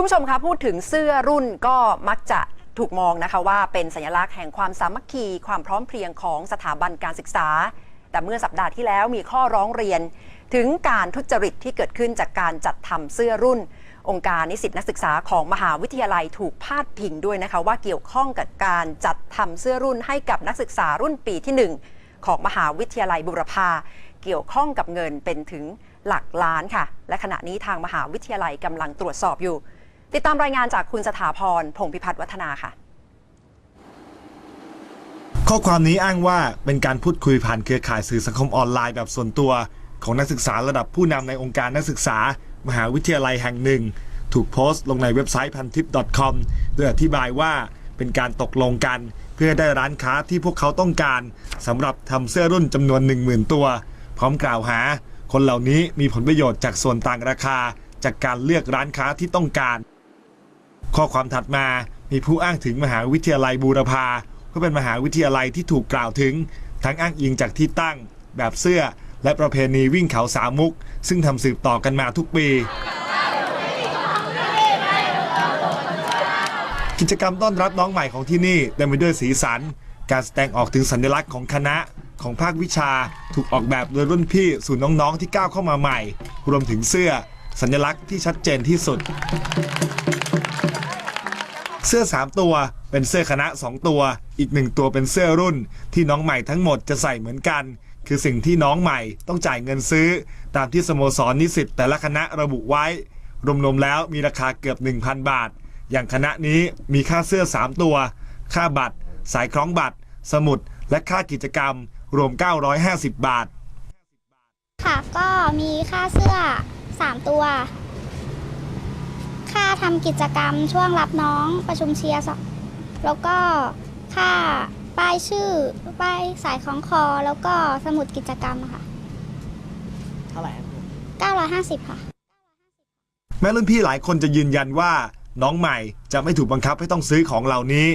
คุณผู้ชมคะพูดถึงเสื้อรุ่นก็มักจะถูกมองนะคะว่าเป็นสัญลักษณ์แห่งความสามัคคี ความพร้อมเพรียงของสถาบันการศึกษา แต่เมื่อสัปดาห์ที่แล้วมีข้อร้องเรียน ถึงการทุจริตที่เกิดขึ้นจากการจัดทำเสื้อรุ่น องค์การนิสิตนักศึกษาของมหาวิทยาลัยถูกพาดพิงด้วยนะคะว่าเกี่ยวข้องกับการจัดทำเสื้อรุ่นให้กับนักศึกษารุ่นปีที่หนึ่งของมหาวิทยาลัยบุรพาเกี่ยวข้องกับเงินเป็นถึงหลักล้านค่ะ และขณะนี้ทางมหาวิทยาลัยกำลังตรวจสอบอยู่ ติดตามรายงานจากคุณสถาพร พงพิพัฒน์วัฒนาค่ะ ข้อความนี้อ้างว่าเป็นการพูดคุยผ่านเครือข่ายสื่อสังคมออนไลน์แบบส่วนตัว ของนักศึกษาระดับผู้นำในองค์การนักศึกษา มหาวิทยาลัยแห่งหนึ่ง ถูกโพสต์ลงในเว็บไซต์พันทิป .com โดยอธิบายว่าเป็นการตกลงกัน เพื่อได้ร้านค้าที่พวกเขาต้องการสำหรับทำเสื้อรุ่นจำนวน 10,000 ตัว พร้อมกล่าวหา คนเหล่านี้มีผลประโยชน์จากส่วนต่างราคา จากการเลือกร้านค้าที่ต้องการ ข้อความถัดมามีผู้อ้างถึงมหาวิทยาลัยบูรพาเพื่อเป็นมหาวิทยาลัยที่ถูกกล่าวถึง ทั้งอ้างอิงจากที่ตั้ง แบบเสื้อ และประเพณีวิ่งเขาสามมุก ซึ่งทำสืบต่อกันมาทุกปีกิจกรรมต้อนรับน้องใหม่ของที่นี่เต็มไปด้วยสีสัน การแสดงออกถึงสัญลักษณ์ของคณะของภาควิชาถูกออกแบบโดยรุ่นพี่สู่น้องๆที่ก้าวเข้ามาใหม่ รวมถึงเสื้อ สัญลักษณ์ที่ชัดเจนที่สุด เสื้อ 3 ตัว เป็นเสื้อคณะ 2 ตัว อีก 1 ตัวเป็นเสื้อรุ่น ที่น้องใหม่ทั้งหมดจะใส่เหมือนกัน คือสิ่งที่น้องใหม่ต้องจ่ายเงินซื้อ ตามที่สโมสรนิสิตแต่ละคณะระบุไว้ รวมๆแล้วมีราคาเกือบ 1,000 บาท อย่างคณะนี้มีค่าเสื้อ 3 ตัว ค่าบัตร สายคล้องบัตร สมุด และค่ากิจกรรม รวม 950 บาท ค่ะ ก็มีค่าเสื้อ 3 ตัว ค่าทำกิจกรรมช่วงรับน้องประชุมเชียร์สแล้วก็ค่าป้ายชื่อป้ายสายของคอ แล้วก็สมุดกิจกรรมค่ะ เท่าไหร่ครับ950 ค่ะ แม้รุ่นพี่หลายคนจะยืนยันว่าน้องใหม่จะไม่ถูกบังคับให้ต้องซื้อของเหล่านี้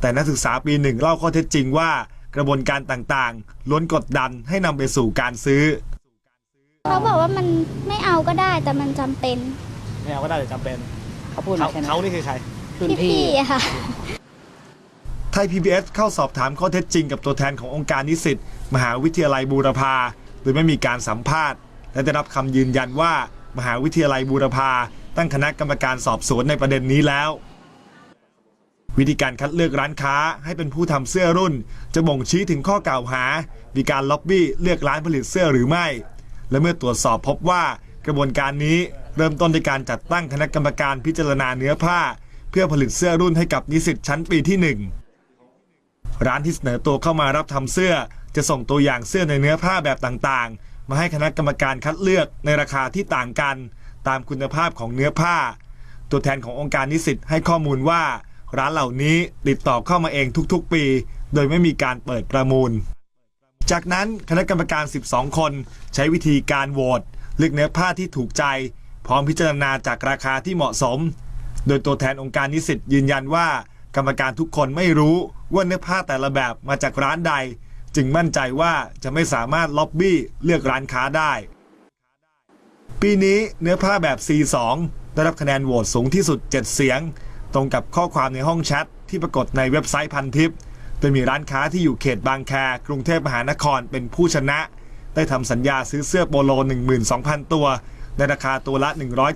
แต่นักศึกษาปีหนึ่งเล่าข้อเท็จจริงว่า กระบวนการต่างๆ ล้วนกดดันให้นำไปสู่การซื้อ เขาบอกว่ามันไม่เอาก็ได้แต่มันจำเป็น ไม่เอาก็ได้แต่จำเป็น เขาพูดเขามาแค่นั้นเขานี่คือใคร รุ่นพี่ พี่ๆอะค่ะ ไทย PBS เข้าสอบถามข้อเท็จจริงกับตัวแทนขององค์การนิสิตมหาวิทยาลัยบูรพาโดยไม่มีการสัมภาษณ์ และได้รับคำยืนยันว่า มหาวิทยาลัยบูรพาตั้งคณะกรรมการสอบสวนในประเด็นนี้แล้ว วิธีการคัดเลือกร้านค้าให้เป็นผู้ทำเสื้อรุ่น จะบ่งชี้ถึงข้อกล่าวหา มีการล็อบบี้เลือกร้านผลิตเสื้อหรือไม่ และเมื่อตรวจสอบพบว่ากระบวนการนี้ เริ่มต้นด้วยการจัดตั้งคณะกรรมการพิจารณาเนื้อผ้า เพื่อผลิตเสื้อรุ่นให้กับนิสิตชั้นปีที่หนึ่งร้านที่เสนอตัวเข้ามารับทำเสื้อ จะส่งตัวอย่างเสื้อในเนื้อผ้าแบบต่างๆ มาให้คณะกรรมการคัดเลือกในราคาที่ต่างกัน ตามคุณภาพของเนื้อผ้า ตัวแทนขององค์การนิสิตให้ข้อมูลว่า ร้านเหล่านี้ติดต่อเข้ามาเองทุกๆ ปี โดยไม่มีการเปิดประมูล จากนั้นคณะกรรมการ 12 คน ใช้วิธีการโหวตเลือกเนื้อผ้าที่ถูกใจ พร้อมพิจารณาจากราคาที่เหมาะสม โดยตัวแทนองค์การนิสิตยืนยันว่า กรรมการทุกคนไม่รู้ว่าเนื้อผ้าแต่ละแบบมาจากร้านใด จึงมั่นใจว่าจะไม่สามารถล็อบบี้เลือกร้านค้าได้ ปีนี้เนื้อผ้าแบบ C2 ได้รับคะแนนโหวตสูงที่สุด 7 เสียง ตรงกับข้อความในห้องแชทที่ปรากฏในเว็บไซต์พันทิปโดยมีร้านค้าที่อยู่เขตบางแคกรุงเทพมหานครเป็นผู้ชนะ ได้ทำสัญญาซื้อเสื้อโปโล 12,000 ตัว ในราคาตัวละ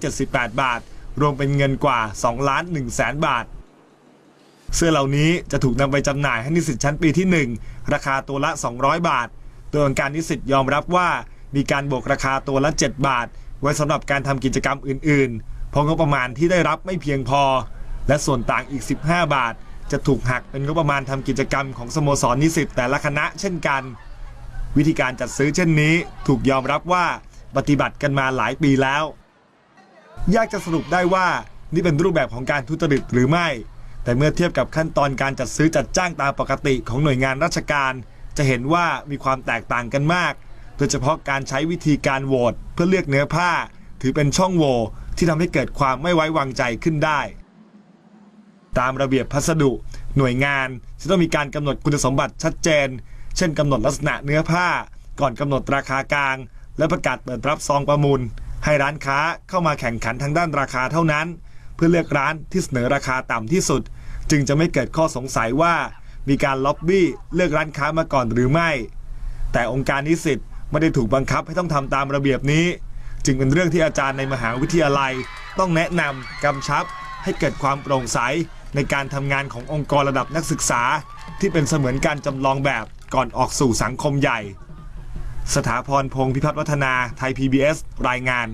178 บาท รวมเป็นเงินกว่า 2 ล้าน1แสนบาท เสื้อเหล่านี้จะถูกนำไปจำหน่ายให้นิสิตชั้นปีที่ 1 ราคาตัวละ 200 บาท โดยองค์การนิสิตยอมรับว่ามีการบวกราคาตัวละ 7 บาท ไว้สำหรับการทำกิจกรรมอื่นๆ เพราะงบประมาณที่ได้รับไม่เพียงพอ และส่วนต่างอีก 15 บาท จะถูกหักเป็นงบประมาณทำกิจกรรมของสโมสรนิสิตแต่ละคณะเช่นกัน วิธีการจัดซื้อเช่นนี้ถูกยอมรับว่า ปฏิบัติกันมาหลายปีแล้ว ยากจะสรุปได้ว่านี่เป็นรูปแบบของการทุจริตหรือไม่ แต่เมื่อเทียบกับขั้นตอนการจัดซื้อจัดจ้างตามปกติของหน่วยงานราชการ จะเห็นว่ามีความแตกต่างกันมาก โดยเฉพาะการใช้วิธีการโหวตเพื่อเลือกเนื้อผ้า ถือเป็นช่องโหว่ที่ทำให้เกิดความไม่ไว้วางใจขึ้นได้ ตามระเบียบพัสดุ หน่วยงานจะต้องมีการกำหนดคุณสมบัติชัดเจน เช่นกำหนดลักษณะเนื้อผ้า ก่อนกำหนดราคากลาง และประกาศเปิดรับซองประมูล ให้ร้านค้าเข้ามาแข่งขันทางด้านราคาเท่านั้น เพื่อเลือกร้านที่เสนอราคาต่ำที่สุด จึงจะไม่เกิดข้อสงสัยว่ามีการล็อบบี้เลือกร้านค้ามาก่อนหรือไม่ แต่องค์การนิสิตไม่ได้ถูกบังคับให้ต้องทำตามระเบียบนี้ จึงเป็นเรื่องที่อาจารย์ในมหาวิทยาลัย ต้องแนะนำกำชับ ให้เกิดความโปร่งใสในการทำงานขององค์กรระดับนักศึกษา ที่เป็นเสมือนการจำลองแบบก่อนออกสู่สังคมใหญ่ สถาพรพงศ์พิพัฒน์วัฒนาไทย PBS รายงาน